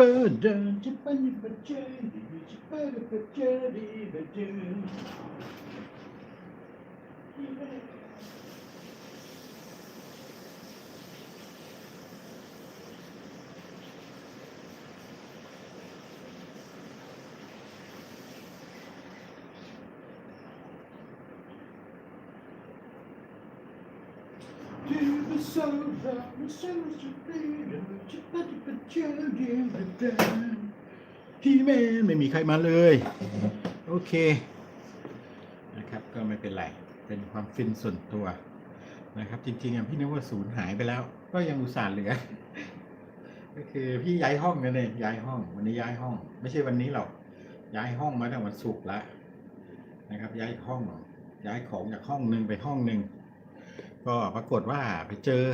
Thank you. พี่แม่ไม่มีใครมาเลย โอเค นะครับก็ไม่เป็นไร เป็นความฟินส่วนตัวนะครับ จริงๆอะพี่นึกว่าศูนย์หายไปแล้ว ก็ยังอุตส่าห์เหลือ ก็คือพี่ย้ายห้องกันเลยย้ายห้อง วันนี้ย้ายห้อง ไม่ใช่วันนี้หรอกย้ายห้องมาตั้งแต่วันศุกร์แล้วนะครับ ย้ายห้องย้ายของจากห้องหนึ่งไปห้องหนึ่ง ก็ปรากฏว่าไปเจอ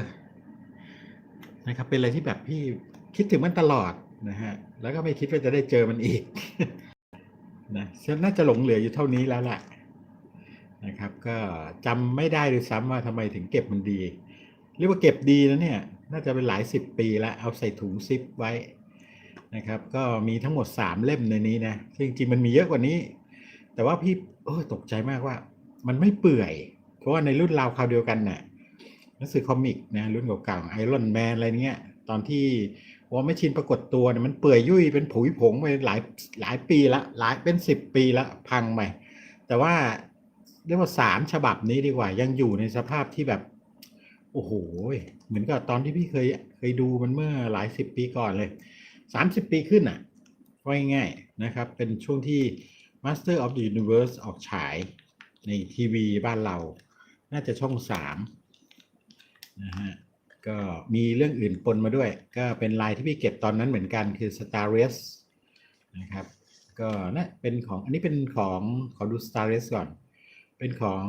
นะครับ เป็นอะไรที่แบบพี่คิดถึงมันตลอดนะฮะ แล้วก็ไม่คิดว่าจะได้เจอมันอีกนะฉันน่าจะหลงเหลืออยู่เท่านี้แล้วแหละนะครับ ก็จำไม่ได้ด้วยซ้ำว่าทำไมถึงเก็บมันดี เรียกว่าเก็บดีนะเนี่ย น่าจะเป็นหลายสิบปีแล้วเอาใส่ถุงซิปไว้นะครับ ก็มีทั้งหมดสามเล่มในนี้นะซึ่งจริงๆมันมีเยอะกว่านี้ แต่ว่าพี่เออตกใจมากว่า มันไม่เปื่อย ราะว่าในรุ่นราวคราวเดียวกันน่ะหนังสือคอมิกนะรุ่นเก่าๆไอรอนแมนอะไรเงี้ย ตอนที่วอร์แมชชินปรากฏตัวเนี่ยมันเปื่อยยุ่ยเป็นผุยผงไปหลายหลายปีละหลายเป็นสิบปีละพังไปแต่ว่าเรียกว่าสามฉบับนี้ดีกว่า ยังอยู่ในสภาพที่แบบ โอ้โห เหมือนกับตอนที่พี่เคยเคยดูมันเมื่อหลายสิบปีก่อนเลยสามสิบปีขึ้นอะว่าง่ายๆนะครับ เป็นช่วงที่ Master of the Universe ออกฉายในทีวีบ้านเรา น่าจะช่องสามนะฮะก็มีเรื่องอื่นปนมาด้วย ก็เป็นลายที่พี่เก็บตอนนั้นเหมือนกันคือ Star r e s นะครับ ก็นะเป็นของอันนี้เป็นของขอดู Star r e s ก่อน เป็นของ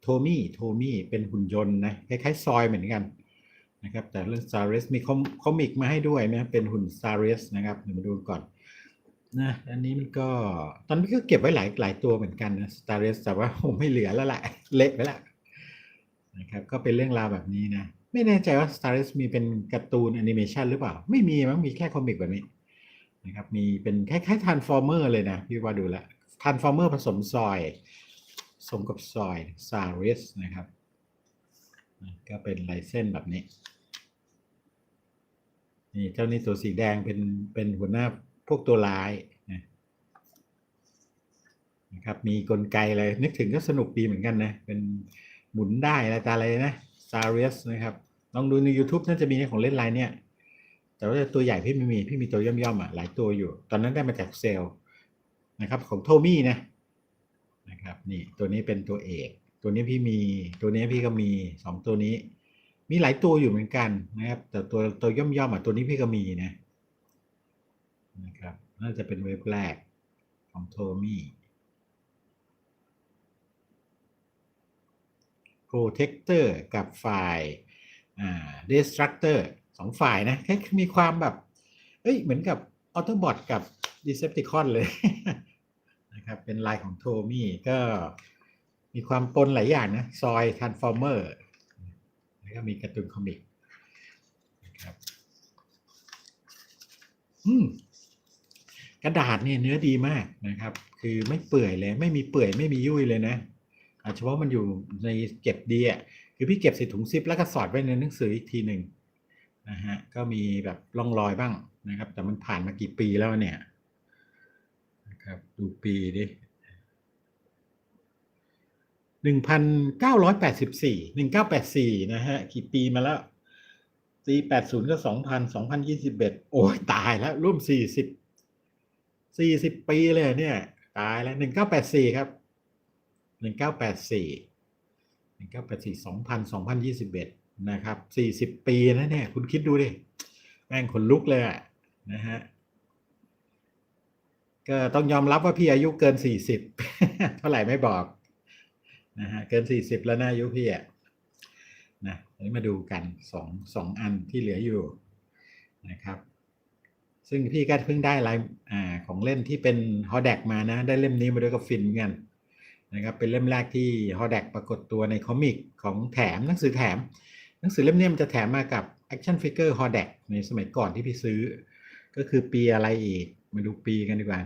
โทมี่โทมี่เป็นหุ่นยนต์นะคล้ายๆซอยเหมือนกันนะครับแต่เรื่อง Star r e s มีคอมคอมิกมาให้ด้วยนะเป็นหุ่น Star r e s นะครับเดี๋ยวมาดูก่อน นะอันนี้มันก็ตอนนี้ก็เก็บไว้หลายหลายตัวเหมือนกันนะ Star r e s แต่ว่าผมไม่เหลือแล้วแหละเละไปแล้วนะครับก็เป็นเรื่องราวแบบนี้นะ ไม่แน่ใจว่า Star Wars มีเป็นการ์ตูนแอนิเมชันหรือเปล่า ไม่มีมั้งมีแค่คอมิกแบบนี้นะครับมีเป็นคล้ายๆท r นฟอร์เมอร์เลยนะ พี่ว่าดูแล้วท r นฟอร์เมอร์ผสมซอยสมกับซอย Star Wars นะครับ ก็เป็นลายเส้นแบบนี้ นี่เจ้านี่ตัวสีแดงเป็นเป็นหัวหน้า พวกตัวร้ายนะครับมีกลไกอะไรนึกถึงก็สนุกดีเหมือนกันนะ เป็นหมุนได้อะไรตาอะไรนะ s t a r i u s นะครับลองดูใน YouTube น่าจะมีของเล่นลายเนี่ยแต่ว่าตัวใหญ่พี่ไม่มีพี่มีตัวย่อมๆอะหลายตัวอยู่ ตอนนั้นได้มาจากเซลล์นะครับของโทมี่นะนะครับนี่ตัวนี้เป็นตัวเอก ตัวนี้พี่มีตัวนี้พี่ก็มีสองตัวนี้ มีหลายตัวอยู่เหมือนกันนะครับแต่ตัวตัวย่อมๆอะตัวนี้พี่ก็มีนะ นะครับ น่าจะเป็นเว็บแรกของโทมี่ protector กับฝ่ายอ่า destructor สองฝ่ายนะแค่มีความแบบ เอ้ย เหมือนกับ Autobot กับ Decepticon เลยนะครับ เป็นลายของโทมี่ก็มีความปนหลายอย่างนะ ซอย Transformer แล้วก็มีการ์ตูนคอมิกนะครับอืม กระดาษเนี่ยเนื้อดีมากนะครับ คือไม่เปื่อยเลย ไม่มีเปื่อยไม่มียุ่ยเลยนะเฉพาะมันอยู่ในเก็บดีอะคือพี่เก็บใส่ถุงซิปแล้วก็สอดไว้ในหนังสืออีกทีหนึ่งนะฮะก็มีแบบร่องรอยบ้างนะครับ แต่มันผ่านมากี่ปีแล้วเนี่ยนะครับดูปีดิหนึ่งพันเก้าร้อยแปดสิบสี่หนึ่งเก้าแปดสี่นะฮะกี่ปีมาแล้วปีแปดศูนย์ก็สองพันสองพันยี่สิบเอ็ดโอ้ยตายแล้วร่วมสี่สิบ สี่สิบปีเลยเนี่ยตายแล้วหนึ่งเก้าแปดสี่ครับหนึ่งเก้าแปดสี่หนึ่งเก้าแปดสี่สองพันสองพันยี่สิบเอ็ดนะครับสี่สิบปีนะเนี่ยคุณคิดดูดิแม่งขนลุกเลยอะนะฮะก็ต้องยอมรับว่าพี่อายุเกินสี่สิบเท่าไหร่ไม่บอกนะฮะเกินสี่สิบแล้วนะอายุพี่อะนะนี้มาดูกันสองสองอันที่เหลืออยู่นะครับ ซึ่งพี่ก็เพิ่งได้ลายอ่าของเล่นที่เป็นฮอแดกมานะ ได้เล่มนี้มาด้วยกับฟินเหมือนกันนะครับเป็นเล่มแรกที่ฮอแดกปรากฏตัวในคอมิกของแถมหนังสือแถม หนังสือเล่มนี้มันจะแถมมากับ action figure h o r d e c ในสมัยก่อนที่พี่ซื้อ ก็คือปีอะไรอีก มาดูปีกันดีกว่า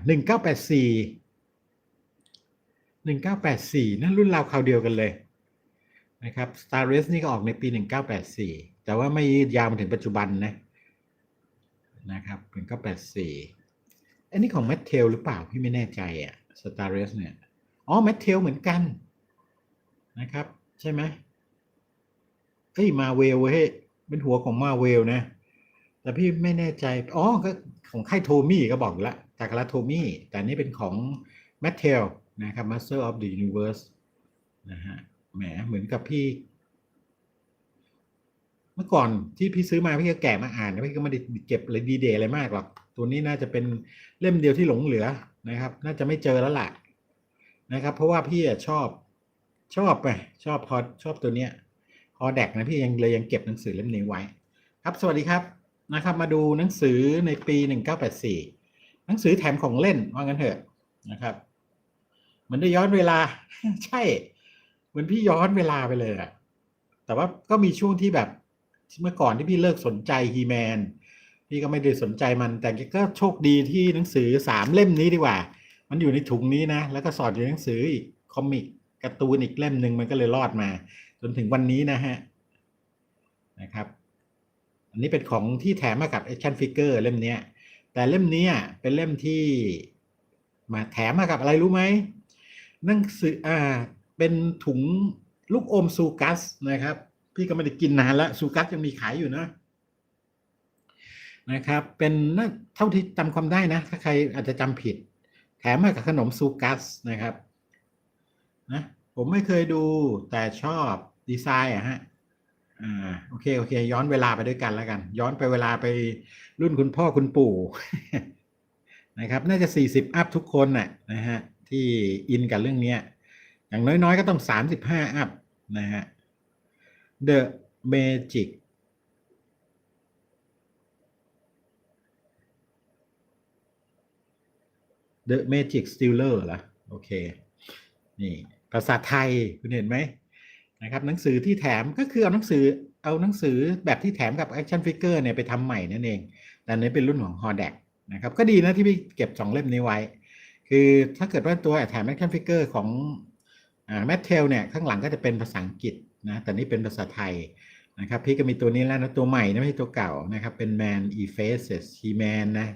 1984 1984 นั่นรุ่นราวคราวเดียวกันเลยนะครับ Star Race นี่ก็ออกในปี 1984 แต่ว่าไม่ยาวมาถึงปัจจุบันนะ นะครับ1984อันนี้ของ m a t t e l หรือเปล่าพี่ไม่แน่ใจอะ Star Race เนี่ยอ๋อ m a t t e l เหมือนกันนะครับ ใช่ไหมเอ้ยมาเวลเว้ยเป็นหัวของมาเวลนะ แต่พี่ไม่แน่ใจ อ๋อก็ของค่ายโทมี่ก็บอกอยู่แล้วจากลาโทมี่แต่นี่เป็นของ m a t t e l นะครับ Master of the Universe นะฮะแหมเหมือนกับพี่ มื่อก่อนที่พี่ซื้อมาพี่ก็แกะมาอ่านนะพี่ก็ไม่ได้เก็บอะไรดีเดย์อะไรมากหรอกตัวนี้น่าจะเป็นเล่มเดียวที่หลงเหลือนะครับ น่าจะไม่เจอแล้วล่ะนะครับ เพราะว่าพี่ชอบชอบไปชอบพอชอบตัวเนี้ยพอแดกนะพี่ยังเลยยังเก็บหนังสือเล่มนี้ไว้ ครับสวัสดีครับนะครับ มาดูหนังสือในปี 1984 หนังสือแถมของเล่นว่างั้นเถอะนะครับเหมือนได้ย้อนเวลา ใช่ เหมือนพี่ย้อนเวลาไปเลยอะแต่ว่าก็มีช่วงที่แบบ เมื่อก่อนที่พี่เลิกสนใจฮีแมนพี่ก็ไม่ได้สนใจมัน แต่ก็โชคดีที่หนังสือสามเล่มนี้ดีกว่า มันอยู่ในถุงนี้นะ แล้วก็สอดอยู่ในหนังสืออีกคอมิกการ์ตูนอีกเล่มหนึ่งมันก็เลยรอดมา จนถึงวันนี้นะฮะนะครับ อันนี้เป็นของที่แถมมากับ action figure เล่มนี้แต่เล่มนี้เป็นเล่มที่มาแถมมากับอะไรรู้ไหมหนังสืออ่าเป็นถุงลูกอมซูกัสนะครับ พี่ก็ไม่ได้กินนานแล้วซูกัสยังมีขายอยู่นะนะครับ เป็นน่าเท่าที่จำความได้นะ ถ้าใครอาจจะจำผิด แถมมากับขนมซูกัสนะครับนะผมไม่เคยดูแต่ชอบดีไซน์อะฮะอ่าโอเคโอเค ย้อนเวลาไปด้วยกันแล้วกัน ย้อนไปเวลาไปรุ่นคุณพ่อคุณปู่นะครับน่าจะ 40 อัพทุกคนน่ะนะฮะที่อินกับเรื่องเนี้ยอย่างน้อยๆก็ต้อง 35 อัพนะฮะ The Magic The Magic Stealer เหรอโอเค นี่ภาษาไทยคุณเห็นไหมนะครับหนังสือที่แถมก็คือเอาหนังสือเอาหนังสือแบบที่แถมกับ Action Figure เนี่ยไปทำใหม่นั่นเอง แต่นี้เป็นรุ่นของ h o d e c นะครับก็ดีนะที่พี่เก็บ 2 เล่มนี้ไว้ คือถ้าเกิดว่าตัวแถม Action Figure ของแมทเทลเนี่ย ข้างหลังก็จะเป็นภาษาอังกฤษ นะแต่นี่เป็นภาษาไทยนะครับพี่ก็มีตัวนี้แล้วนะตัวใหม่นะไม่ใช่ตัวเก่านะครับ เป็น Man e f a c e s He Man นะ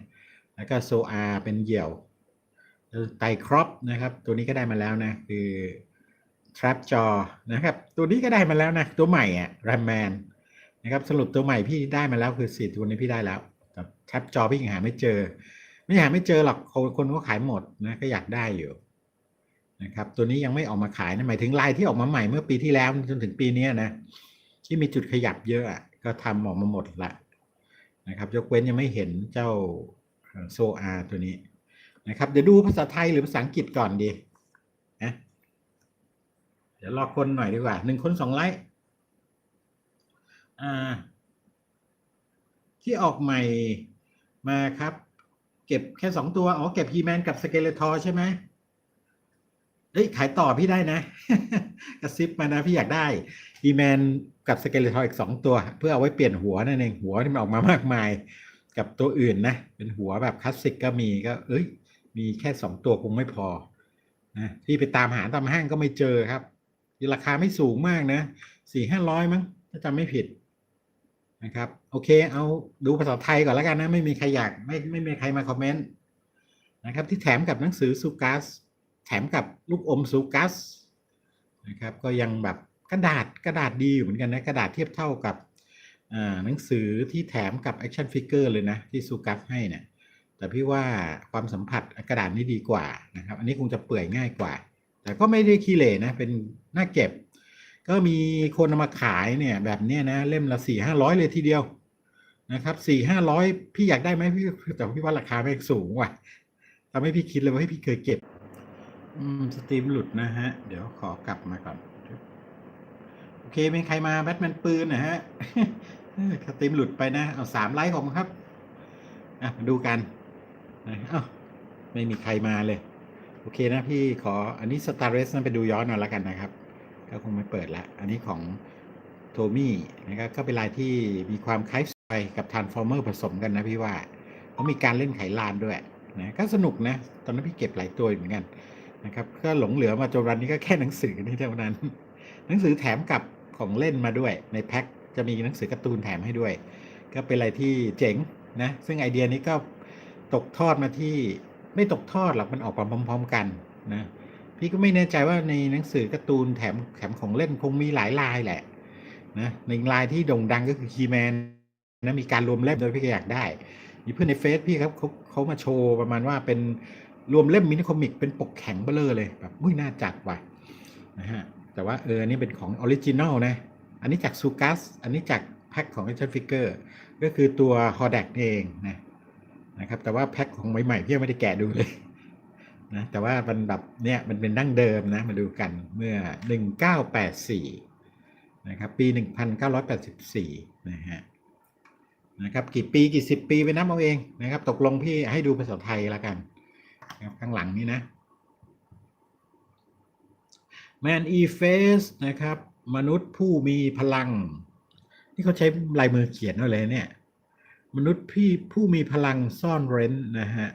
แล้วก็โซอาเป็นเหยี่ยวไตครอปนะครับ ตัวนี้ก็ได้มาแล้วนะ คือ Trap Jaw นะครับ ตัวนี้ก็ได้มาแล้วนะ ตัวใหม่อะ Ram Man นะครับสรุปตัวใหม่พี่ได้มาแล้วคือสี่ตัวนี้พี่ได้แล้วแต่ Trap Jaw พี่ยังหาไม่เจอ ไม่หาไม่เจอหรอกคนคนก็ขายหมดนะก็อยากได้อยู่ นะครับตัวนี้ยังไม่ออกมาขายนะหมายถึงลายที่ออกมาใหม่เมื่อปีที่แล้วจนถึงปีนี้นะที่มีจุดขยับเยอะอะก็ทำออกมาหมดละนะครับยกเว้นยังไม่เห็นเจ้าโซอาตัวนี้นะครับเดี๋ยวดูภาษาไทยหรือภาษาอังกฤษก่อนดีนะเดี๋ยวรอคนหน่อยดีกว่าหนึ่งคนสองไลค์อ่า ที่ออกใหม่มาครับ เก็บแค่สองตัว อ๋อ เก็บฮีแมนกับสเกเลทอร์ใช่ไหม เฮ้ยขายต่อพี่ได้นะ กระซิบมานะพี่อยากได้ฮีแมนกับสเกเลทอร์อีกสองตัว เพื่อเอาไว้เปลี่ยนหัวนั่นเองหัวที่มันออกมามากมาย กับตัวอื่นนะ เป็นหัวแบบคลาสสิกก็มีก็ เอ้ย มีแค่สองตัวคงไม่พอนะพี่ไปตามหาตามห้างก็ไม่เจอครับราคาไม่สูงมากนะสี่ห้าร้อยมั้งถ้าจำไม่ผิดนะครับ โอเค เอาดูภาษาไทยก่อนแล้วกันนะ ไม่มีใครอยากไม่ไม่มีใครมาคอมเมนต์นะครับ ที่แถมกับหนังสือซูกัส แถมกับลูกอมซูกัสนะครับก็ยังแบบกระดาษกระดาษดีอยู่เหมือนกันนะ กระดาษเทียบเท่ากับหนังสือที่แถมกับ Action Figure เลยนะ ที่ซูกัสให้เนี่ยแต่พี่ว่าความสัมผัสกระดาษนี้ดีกว่านะครับ อันนี้คงจะเปื่อยง่ายกว่า แต่ก็ไม่ได้ขี้เหร่นะ เป็นน่าเก็บ ก็มีคนเอามาขายเนี่ยแบบเนี้ยนะ เล่มละสี่ห้าร้อยเลยทีเดียวนะครับสี่ห้าร้อยพี่อยากได้ไหมพี่แต่พี่ว่าราคาไม่สูงว่ะทำให้พี่คิดเลยว่าให้พี่เคยเก็บ อืม สตรีมหลุดนะฮะ เดี๋ยวขอกลับมาก่อน โอเคมีใครมาแบทแมนปืนนะฮะสตรีมหลุดไปนะ เอาสามไลค์ผมครับ อะ ดูกันนะเอ้าไม่มีใครมาเลย โอเคนะพี่ขออันนี้สตาร์เรสนั้นไปดูย้อนหน่อยแล้วกันนะครับ ก็คงไม่เปิดละ อันนี้ของโทมี่นะครับก็เป็นลายที่มีความคล้ายไปกับทานฟอร์เมอร์ผสมกันนะพี่ว่าเขามีการเล่นไขลานด้วยนะก็สนุกนะ ตอนนั้นพี่เก็บหลายตัวเหมือนกัน นะครับก็หลงเหลือมาจนวันนี้ก็แค่หนังสือนี่เท่านั้น หนังสือแถมกับของเล่นมาด้วย ในแพ็คจะมีหนังสือการ์ตูนแถมให้ด้วย ก็เป็นอะไรที่เจ๋งนะซึ่งไอเดียนี้ก็ตกทอดมาที่ไม่ตกทอดหรอกมันออกมาพร้อม ๆ กันนะพี่ก็ไม่แน่ใจว่าในหนังสือการ์ตูนแถมแถมของเล่นคงมีหลายลายแหละนะในลายที่โด่งดังก็คือคีแมนนะมีการรวมเล่มโดยพี่ก็อยากได้มีเพื่อนในเฟซพี่ครับเขาเขามาโชว์ประมาณว่าเป็น รวมเล่มมินิคอมิกเป็นปกแข็งเบลอเลยแบบมุ้ยน่าจัดว่ะนะฮะแต่ว่าเอออันนี้เป็นของออริจินอลนะ อันนี้จากซูกัสอันนี้จากแพ็คของ Action Figure ก็คือตัวฮอ d ดกเองนะนะครับแต่ว่าแพ็คของใหม่ๆพี่ยังไม่ได้แกะดูเลยนะแต่ว่ามันแบบเนี่ยมันเป็นดั้งเดิมนะมาดูกันเมื่อ 1984นะครับปี 1984นะฮะนะครับกี่ปีกี่สิบปีไปนับเอาเองนะครับตกลงพี่ให้ดูภาษาไทยล้วกัน ข้างหลังนี้นะ Man e Face นะครับ มนุษย์ผู้มีพลัง นี่เขาใช้ลายมือเขียนเอาเลยเนี่ย มนุษย์พี่ผู้มีพลังซ่อนเร้นนะฮะ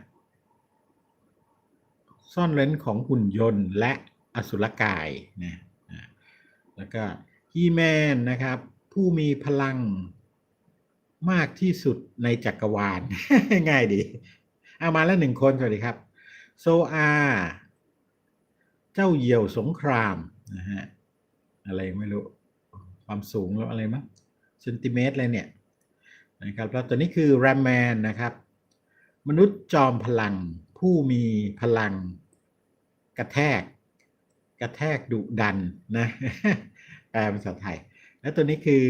ซ่อนเร้นของหุ่นยนต์และอสุรกายนะนะแล้วก็ฮีแมนนะครับ ผู้มีพลังมากที่สุดในจักรวาล ง่ายดี เอามาแล้วหนึ่งคน สวัสดีครับ โซอาเจ้าเหยี่ยวสงครามนะฮะอะไรไม่รู้ ความสูงแล้วอะไรมั้งเซนติเมตรอะไรเนี่ยนะครับแล้วตัวนี้คือแรมแมนนะครับ มนุษย์จอมพลังผู้มีพลังกระแทก กระแทกดุดันนะแปลเป็นภาษาไทย แล้วตัวนี้คือ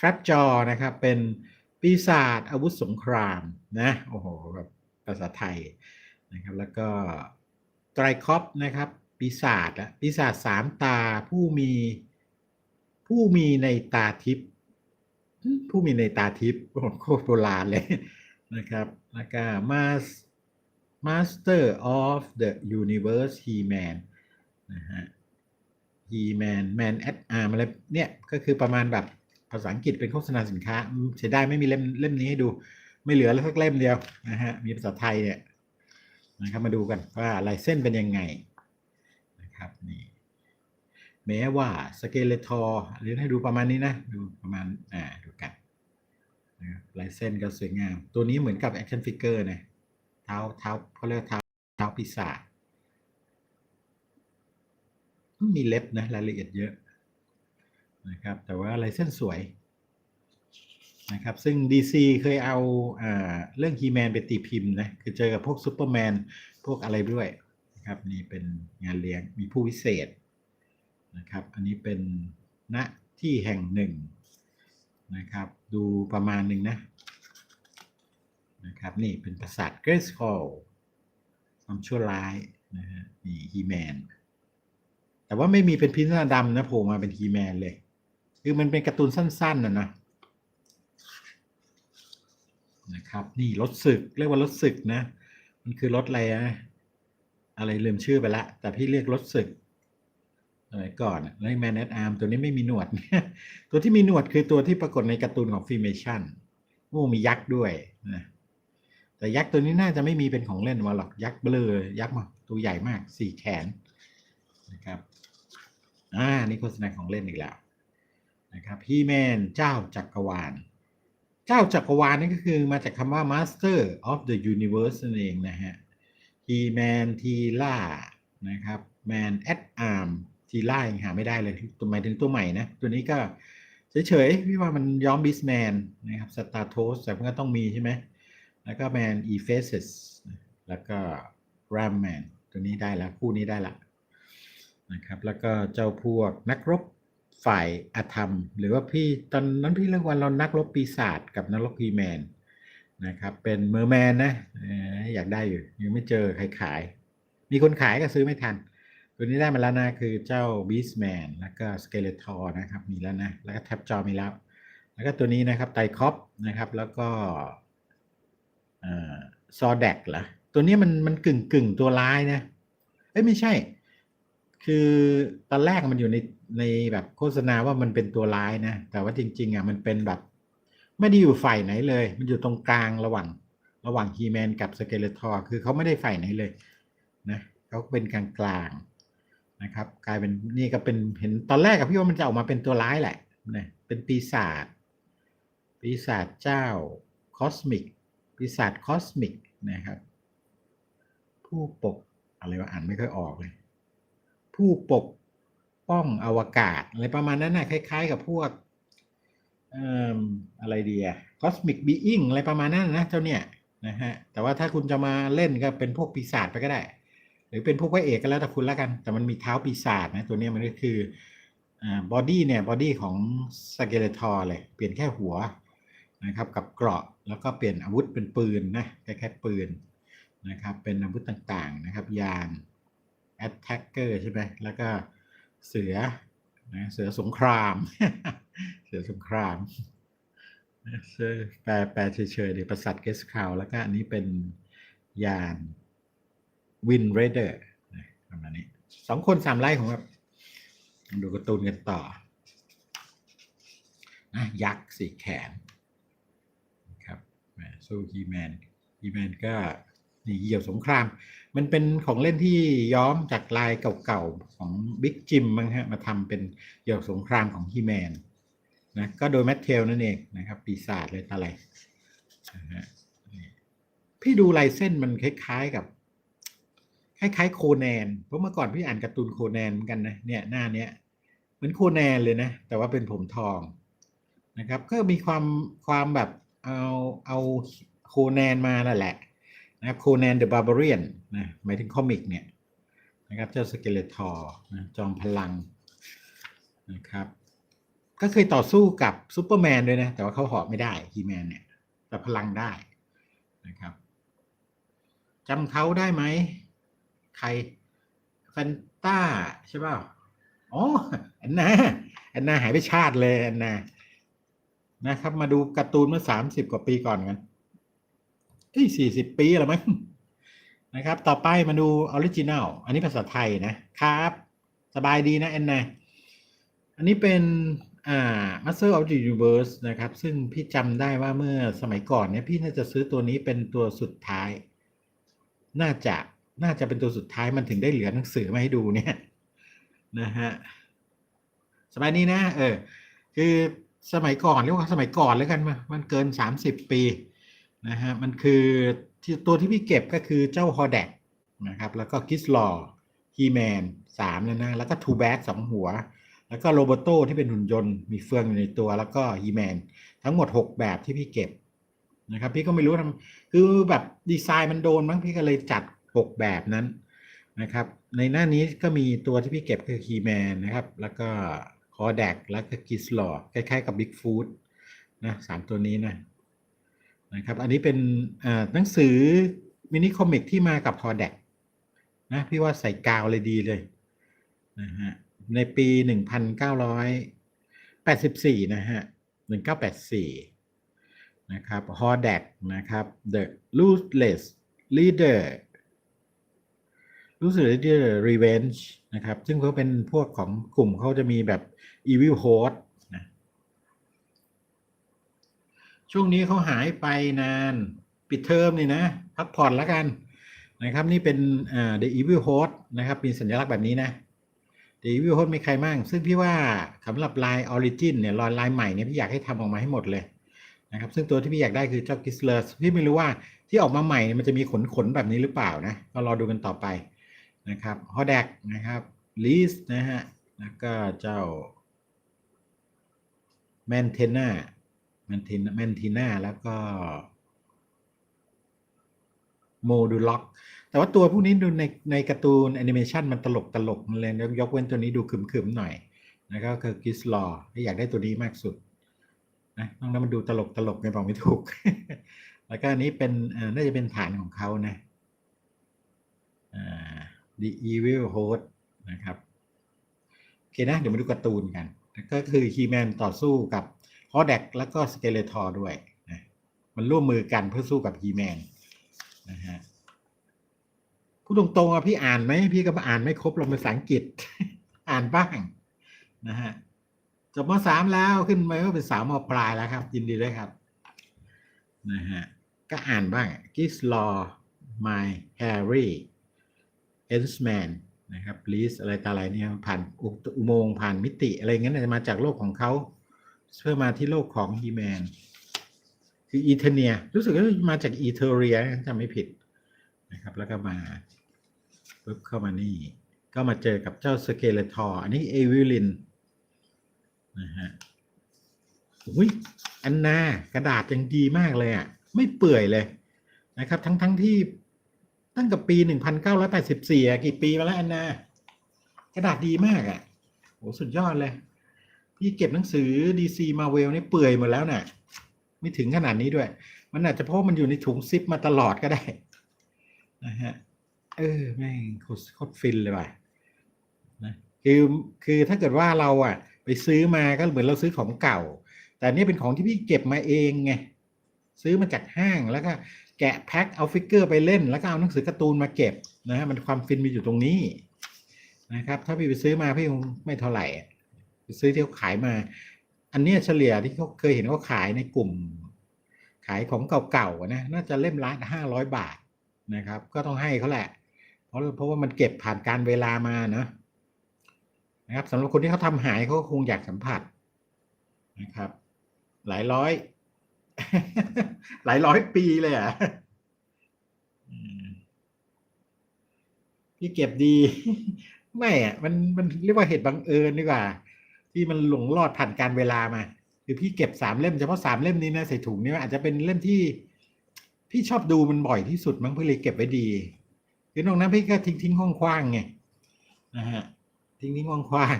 ทรัพจอนะครับเป็นปีศาจอาวุธสงครามนะโอ้โหแบบภาษาไทย นะครับแล้วก็ไตรคอปนะครับปีศาจอะปีศาจสามตาผู้มีผู้มีในตาทิพย์ผู้มีในตาทิพย์โคตรโบราณเลยนะครับแล้วก็ Mas Master of the Universe He-Man นะฮะ He-Man Man at Arm อะไรเนี่ยก็คือประมาณแบบภาษาอังกฤษเป็นโฆษณาสินค้าเสียดายไม่มีเล่มเล่มนี้ให้ดู ไม่เหลือแล้วสักเล่มเดียวนะฮะมีภาษาไทยเนี่ย นะครับมาดูกันว่าลายเส้นเป็นยังไงนะครับนี่แม้ว่าสเกเลทอร์หรือให้ดูประมาณนี้นะดูประมาณอ่าดูกันนะครับลายเส้นก็สวยงาม ตัวนี้เหมือนกับแอคชั่นฟิกเกอร์นะเท้าเท้าเขาเรียกเท้าเท้าปีศาจมีเล็บนะรายละเอียดเยอะนะครับแต่ว่าลายเส้นสวย นะครับซึ่ง DC เคยเอาอเรื่องฮีแมนไปตีพิมพ์นะคือเจอกับพวกซูเปอร์แมนพวกอะไรด้วยนะครับนี่เป็นงานเลี้ยงมีผู้วิเศษนะครับอันนี้เป็นณที่แห่งหนึ่งนะครับดูประมาณหนึ่งนะนะครับนี่เป็นปราสาทเกรสคอลความชั่วร้ายนะฮะนี่ฮีแมนแต่ว่าไม่มีเป็นพินซ์ดำนะโผล่มาเป็นฮีแมนเลย คือมันเป็นการ์ตูนสั้นๆนะนะ นะครับนี่รถศึกเรียกว่ารถศึกนะ มันคือรถอะไรนะอะไรลืมชื่อไปละ แต่พี่เรียกรถศึกสมัยก่อนแล้วแมนแอดอาร์มตัวนี้ไม่มีหนวด ตัวที่มีหนวดคือตัวที่ปรากฏในการ์ตูนของฟิเมชั่นโอ้มียักษ์ด้วยนะแต่ยักษ์ตัวนี้น่าจะไม่มีเป็นของเล่นมาหรอกยักษ์เบลอยักษ์มาตัวใหญ่มากสี่แขนนะครับอ่านี่โฆษณาของเล่นอีกแล้วนะครับฮีแมนเจ้าจักรวาล เจ้าจักรวาลนี่ก็คือมาจากคำว่า Master of the Universe นั่นเองนะฮะฮีแมนทีล่านะครับ Man at Arm ทีล่ายังหาไม่ได้เลยตัวหมายถึงตัวใหม่นะ ตัวนี้ก็เฉยๆพี่ว่ามันย้อมบิสแมนนะครับสตาร์โทสแต่มันก็ต้องมีใช่ไหมแล้วก็ Man e f a c e s แล้วก็ Ram Man ตัวนี้ได้แล้วคู่นี้ได้ละนะครับแล้วก็เจ้าพวกนักรบ ฝ่ายอาธรรม หรือว่าพี่ตอนนั้นพี่เรียกว่าเรานักรบปีศาจกับนักรบพีแมนนะครับ เป็นเมอร์แมนนะอออยากได้อยู่ยังไม่เจอใครขาย มีคนขายก็ซื้อไม่ทัน ตัวนี้ได้มาแล้วนะคือเจ้าบีสแมนแล้วก็สเกเลทอร์นะครับมีแล้วนะแล้วก็แท็บจอมีแล้ว แล้วก็ตัวนี้นะครับไตคอปนะครับแล้วก็ซอแดกเหรอตัวนี้มันมันกึ่งกึ่งตัวร้ายนะเอ้ยไม่ใช่ คือตอนแรกมันอยู่ในในแบบโฆษณาว่ามันเป็นตัวร้ายนะ แต่ว่าจริง ๆ อะมันเป็นแบบ ไม่ได้อยู่ฝ่ายไหนเลย มันอยู่ตรงกลางระหว่าง ระหว่างฮีแมนกับสเกเลทอร์คือเขาไม่ได้ฝ่ายไหนเลยนะเขาเป็นกลางกลางๆนะครับ กลายเป็นนี่ก็เป็นเห็นตอนแรกกับพี่ว่ามันจะออกมาเป็นตัวร้ายแหละนะเป็นปีศาจปีศาจเจ้าคอสมิกปีศาจคอสมิกนะครับ ผู้ปกอะไรวะอ่านไม่ค่อยออกเลย ผู้ปกป้องอวกาศ อะไรประมาณนั้นนะคล้ายๆ กับพวกอะไรดีอะคอสมิกบีอิงอะไรประมาณนั้นนะเจ้าเนี่ยนะฮะแต่ว่าถ้าคุณจะมาเล่นก็เป็นพวกปีศาจไปก็ได้ หรือเป็นพวกพระเอกก็แล้วแต่คุณล้วกัน แต่มันมีเท้าปีศาจนะตัวเนี้ยมันก็คืออ่าบอดี้เนี่ยบอดี้ของสเกเลทอร์เลย เปลี่ยนแค่หัวนะครับกับเกราะแล้วก็เปลี่ยนอาวุธเป็นปืนนะแค่แค่ปืนนะครับเป็นอาวุธต่างๆนะครับยาน attacker ใช่ไหมแล้วก็เสือนะเสือสงคราม เสือสงครามเสือแปลแปลเฉยๆเดี๋ยวประสัตเกสคาวแล้วก็อันนี้เป็นยานวินเรเดอร์ประมาณนี้สองคนสามไล่ของแบบดูการ์ตูนกันต่อนะยักษ์สี่แขนครับแมสู้ฮีแมนฮีแมนก็ นี่เหยี่ยวสงคราม มันเป็นของเล่นที่ย้อมจากลายเก่าๆของบิ๊กจิมมั้งฮะมาทำเป็นเหยี่ยวสงครามของฮีแมนนะก็โดยแมทเทลนั่นเองนะครับ ปีศาจเลยตะไรนะพี่ดูลายเส้นมันคล้ายๆกับคล้ายๆโคแนน เพราะเมื่อก่อนพี่อ่านการ์ตูนโคแนนเหมือนกันนะเนี่ยหน้าเนี้ยเหมือนโคแนนเลยนะ แต่ว่าเป็นผมทองนะครับ ก็มีความความแบบเอาเอาโคแนนมานั่นแหละ นะครับโคแนนเดอะบาร์เบเรียนนะหมายถึงคอมิกเนี่ยนะครับเจ้าสเกเลทอร์นะจอมพลังนะครับก็เคยต่อสู้กับซูเปอร์แมนด้วยนะ แต่ว่าเขาเหาะไม่ได้ฮีแมนเนี่ย แต่พลังได้นะครับจำเขาได้ไหม ใครแฟนต้าใช่ป่าอ๋อแอนนาแอนนาหายไปชาติเลยแอนนานะครับ มาดูการ์ตูนเมื่อสามสิบกว่าปีก่อนกัน เอ้ยสี่สิบปีแล้วมั้งนะครับ ต่อไปมาดูออริจินัลอันนี้ภาษาไทยนะครับ สบายดีนะแอนนาอันนี้เป็นอ่า Master of the Universe นะครับ ซึ่งพี่จำได้ว่าเมื่อสมัยก่อนเนี่ยพี่น่าจะซื้อตัวนี้เป็นตัวสุดท้าย น่าจะน่าจะเป็นตัวสุดท้ายมันถึงได้เหลือหนังสือมาให้ดูเนี่ยนะฮะสมัยนี้นะ เออ คือสมัยก่อนเรียกว่าสมัยก่อนแล้วกันมามันเกินสามสิบปี นะฮะมันคือที่ตัวที่พี่เก็บก็คือเจ้าฮอแดกนะครับแล้วก็กิสลอฮีแมนสามแล้วนะ แล้วก็ทูแบ็กสองหัว แล้วก็โรโบโตที่เป็นหุ่นยนต์มีเฟืองอยู่ในตัวแล้วก็ฮีแมนทั้งหมดหกแบบที่พี่เก็บนะครับพี่ก็ไม่รู้ทำคือแบบดีไซน์มันโดนมั้งพี่ก็เลยจัดหกแบบนั้นนะครับในหน้านี้ก็มีตัวที่พี่เก็บคือฮีแมนนะครับแล้วก็คอแดกแล้วก็กิสลอคล้ายๆกับบิ๊กฟูดนะสามตัวนี้นะ นะครับ อันนี้เป็นหนังสือมินิคอมิกที่มากับคอแดกนะพี่ว่าใส่กาวเลยดีเลยนะฮะในปีหนึ่งพันะฮะหนึ่งเก้าแปดสี่นะครับฮอแดกนะครับ The Ruthless Leader รู้สึกที่ Revenge นะครับ ซึ่งเขาเป็นพวกของกลุ่มเขาจะมีแบบ Evil Host นะ ช่วงนี้เขาหายไปนานปิดเทอมนี่นะ พักผ่อนแล้วกันนะครับนี่เป็นอ่า The Evil Host นะครับมีสัญลักษณ์แบบนี้นะ The Evil Host มีใครมั่ง ซึ่งพี่ว่าสำหรับลาย Origin เนี่ยลายลายใหม่เนี่ยพี่อยากให้ทำออกมาให้หมดเลยนะครับซึ่งตัวที่พี่อยากได้คือเจ้า Gisler พี่ไม่รู้ว่าที่ออกมาใหม่มันจะมีขนขนๆแบบนี้หรือเปล่านะก็รอดูกันต่อไปนะครับฮอแดกนะครับลีสนะฮะแล้วก็เจ้าแมนเทน่า แมนเทนแมนทีน่าแล้วก็โมดูล็อก แต่ว่าตัวพวกนี้ดูในในการ์ตูนแอนิเมชันมันตลกตลกมันเลยยกเว้นตัวนี้ดูขึมๆหน่อยนะครับก็คือกิสลอที่อยากได้ตัวนี้มากสุดนะนอกนั้นมันดูตลกตลกในบอกไม่ถูก แล้วก็อันนี้เป็นน่าจะเป็นฐานของเขานะอ่า The Evil Host นะครับ โอเคนะ เดี๋ยวมาดูการ์ตูนกัน ก็คือฮีแมนต่อสู้กับ ฮอแดกแล้วก็สเกเลทอร์ด้วยนะมันร่วมมือกันเพื่อสู้กับฮีแมนนะฮะพูดตรงๆอะพี่อ่านไหมพี่ก็อ่านไม่ครบลงภาษาอังกฤษ อ่านบ้างนะฮะจบมสามแล้วขึ้นมาก็เป็นสาวมปลายแล้วครับ ยินดีด้วยครับนะฮะก็อ่านบ้าง Kiss Law My Harry e n s m a n นนะครับลีสอะไรตาอะไรเนี่ยผ่านอุโมงค์ผ่านมิติอะไรเงี้ยนะมาจากโลกของเขา เพื่อมาที่โลกของฮีแมนคืออีเทเนีย รู้สึกว่ามาจากอีเทเรียจำไม่ผิดนะครับ แล้วก็มาปุ๊บเข้ามานี่ ก็มาเจอกับเจ้าสเกเลทอร์อันนี้เอวิลินนะฮะอุ้ยอันนากระดาษยังดีมากเลยอะ ไม่เปื่อยเลยนะครับ ทั้งทั้งที่ตั้งแต่ปี1984อะกี่ปีมาแล้วอันนากระดาษดีมากอะ่ะโหสุดยอดเลย พี่เก็บหนังสือ DC Marvel นี่เปื่อยหมดแล้วน่ะ ไม่ถึงขนาดนี้ด้วย มันอาจจะเพราะมันอยู่ในถุงซิปมาตลอดก็ได้นะฮะเออแม่งโคตรฟินเลยว่ะนะคือคือถ้าเกิดว่าเราอะ ไปซื้อมาก็เหมือนเราซื้อของเก่า แต่นี่เป็นของที่พี่เก็บมาเองไงซื้อมาจากห้างแล้วก็แกะแพ็คเอาฟิกเกอร์ไปเล่น แล้วก็เอาหนังสือการ์ตูนมาเก็บนะฮะมันความฟินมีอยู่ตรงนี้นะครับ ถ้าพี่ไปซื้อมาพี่คงไม่เท่าไหร่ ไปซื้อที่เขาขายมา อันนี้เฉลี่ยที่เขาเคยเห็นเขาขายในกลุ่ม ขายของเก่าๆนะน่าจะเล่มละห้าร้อยบาทนะครับ ก็ต้องให้เขาแหละ เพราะเพราะว่ามันเก็บผ่านการเวลามาเนะนะครับสำหรับคนที่เขาทำหายเขาคงอยากสัมผัสนะครับ หลายร้อย หลายร้อยปีเลยอะอืมพี่เก็บดี ไม่อะมันมันเรียกว่าเหตุบังเอิญดีกว่า ที่มันหลงรอดผ่านการเวลามาคือพี่เก็บสามเล่มเฉพาะสามเล่มนี้นะใส่ถุงนี่อาจจะเป็นเล่มที่พี่ชอบดูมันบ่อยที่สุดมั้งพี่เลยเก็บไว้ดีคือนอกนั้นพี่ก็ทิ้งทิ้งห้องคว้างไงนะฮะทิ้งทิ้งห้องคว้าง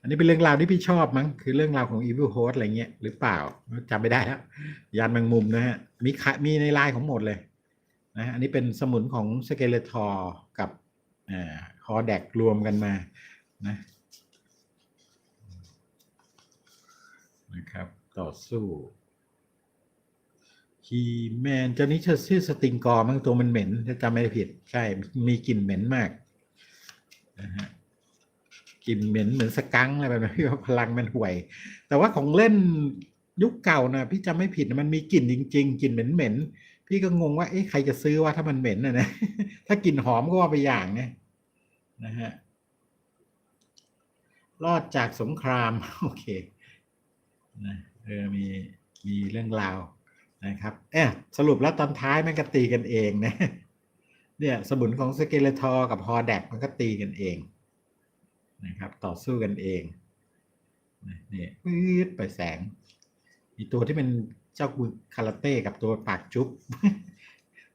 อันนี้เป็นเรื่องราวที่พี่ชอบมั้งคือเรื่องราวของ Evil Host อะไรเงี้ยหรือเปล่าจำไม่ได้แล้วยานแมงมุมนะฮะมีขามีในไลน์ของหมดเลยนะอันนี้เป็นสมุนของสเกเลทอร์กับอ่าฮอแดกรวมกันมานะ นะครับ ต่อสู้ฮีแมนเจ้านี้ชื่อสติงกอร์มั้งตัวมันเหม็นถ้าจำไม่ผิด ใช่ มีกลิ่นเหม็นมากนะฮะกลิ่นเหม็นเหมือนสกังอะไรแบบนี้พลังมันห่วย แต่ว่าของเล่นยุคเก่านะพี่จำไม่ผิดมันมีกลิ่นจริง ๆกลิ่นเหม็นๆพี่ก็งงว่าเอ๊ะใครจะซื้อว่าถ้ามันเหม็นนะนะถ้ากลิ่นหอมก็ว่าไปอย่างนะนะฮะรอดจากสงคราม โอเค นะเออมีมีเรื่องราวนะครับเอะสรุปแล้วตอนท้ายมันก็ตีกันเองนะเนี่ยสมุนของสเกเลทอร์กับฮอแดกมันก็ตีกันเองนะครับ ต่อสู้กันเองนะนี่ปื๊ดไปแสง มีตัวที่เป็นเจ้ากุคาราเต้กับตัวปากจุ๊บ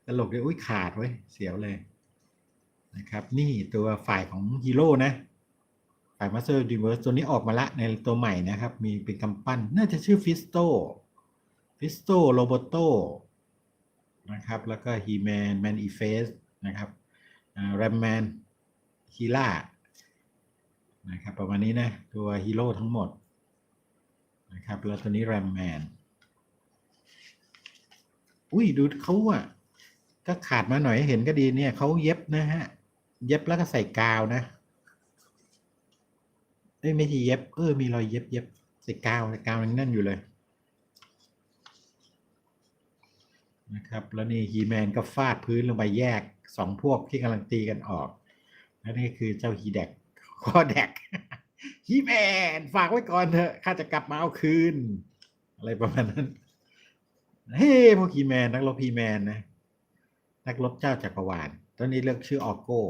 ตลกเลยอุ้ยขาดไว้เสียวเลยนะครับ นี่ตัวฝ่ายของฮีโร่นะ ฝ่ายมาสเตอร์ดิเวิร์สตัวนี้ออกมาละในตัวใหม่นะครับ มีเป็นกำปั้น น่าจะชื่อฟิสโตฟิสโตโรโบโตนะครับ แล้วก็ฮีแมนแมนอีเฟสนะครับแรมแมนฮีล่านะครับประมาณนี้นะ ตัวฮีโร่ทั้งหมดนะครับ แล้วตัวนี้แรมแมนอุ้ยดูเขาอะก็ขาดมาหน่อยหเห็นก็ดีเนี่ยเขาเย็บนะฮะ เย็บแล้วก็ใส่กาวนะ เอ้ยไม่ใช่เย็บ เออ มีรอยเย็บเย็บใส่กาวใส่กาวยังนั่นอยู่เลย นะครับ แล้วนี่ฮีแมนก็ฟาดพื้นลงไปแยกสองพวกที่กำลังตีกันออก และนี่คือเจ้าฮีแดกคอแดกฮีแมนฝากไว้ก่อนเถอะข้าจะกลับมาเอาคืน อะไรประมาณนั้น เฮ้พวกฮีแมนนักรบฮีแมนนะ นักรบเจ้าจักรวาลตอนนี้เลือกชื่อออโก้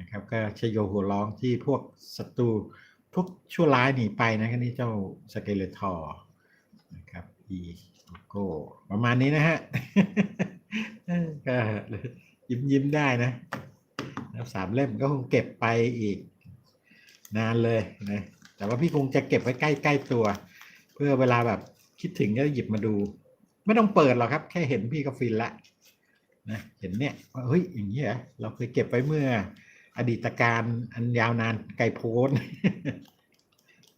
นะครับก็ชโยหัวร้องที่พวกศัตรูพวกชั่วร้ายหนีไปนะก็นี่เจ้าสเกเลทอร์นะครับอีโก้ประมาณนี้นะฮะก็ยิ้มยิ้มได้นะสามเล่มก็คงเก็บไปอีก นานเลยนะแต่ว่าพี่คงจะเก็บไว้ใกล้ๆตัว เพื่อเวลาแบบคิดถึงก็หยิบมาดู ไม่ต้องเปิดหรอกครับ แค่เห็นพี่ก็ฟินละนะเห็นเนี่ยว่าเฮ้ยอย่างนี้เหรอเราเคยเก็บไว้เมื่อ อดีตการอันยาวนานไกลโพ้น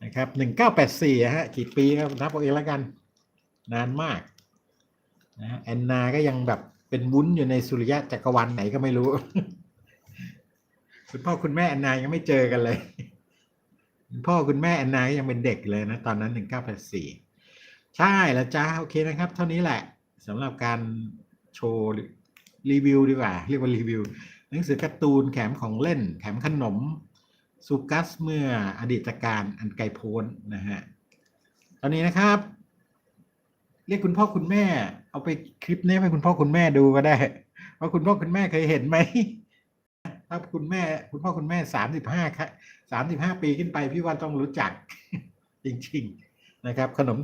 นะครับหนึ่งเก้าแปดสี่ฮะกี่ปีครับนับเอาเองแล้วกัน นานมากนะแอนนาก็ยังแบบเป็นวุ้นอยู่ในสุริยะจักรวาลไหนก็ไม่รู้ คุณพ่อคุณแม่แอนนายังไม่เจอกันเลย คุณพ่อคุณแม่แอนนายังเป็นเด็กเลยนะตอนนั้นหนึ่งเก้าแปดสี่ใช่แล้วจ้าโอเคนะครับ เท่านี้แหละสำหรับการโชว์รีวิวดีกว่า เรียกว่ารีวิว หนังสือการ์ตูนแถมของเล่น แถมขนมสุกัสเมื่ออดีตการอันไกลโพ้นนะฮะตอนนี้นะครับ เรียกคุณพ่อคุณแม่ เอาไปคลิปนี้ให้คุณพ่อคุณแม่ดูก็ได้ว่าคุณพ่อคุณแม่เคยเห็นไหมถ้าคุณแม่ คุณพ่อคุณแม่สามสิบห้าครับสามสิบห้าปีขึ้นไปพี่ว่าต้องรู้จัก จริง ๆ นะครับ ขนม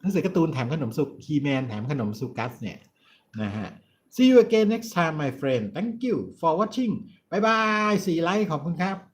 หนังสือการ์ตูนแถมขนมสุกฮีแมนแถมขนมสุกัสเนี่ยนะฮะ see you again next time my friend thank you for watching บายบายสีไลค์ขอบคุณครับ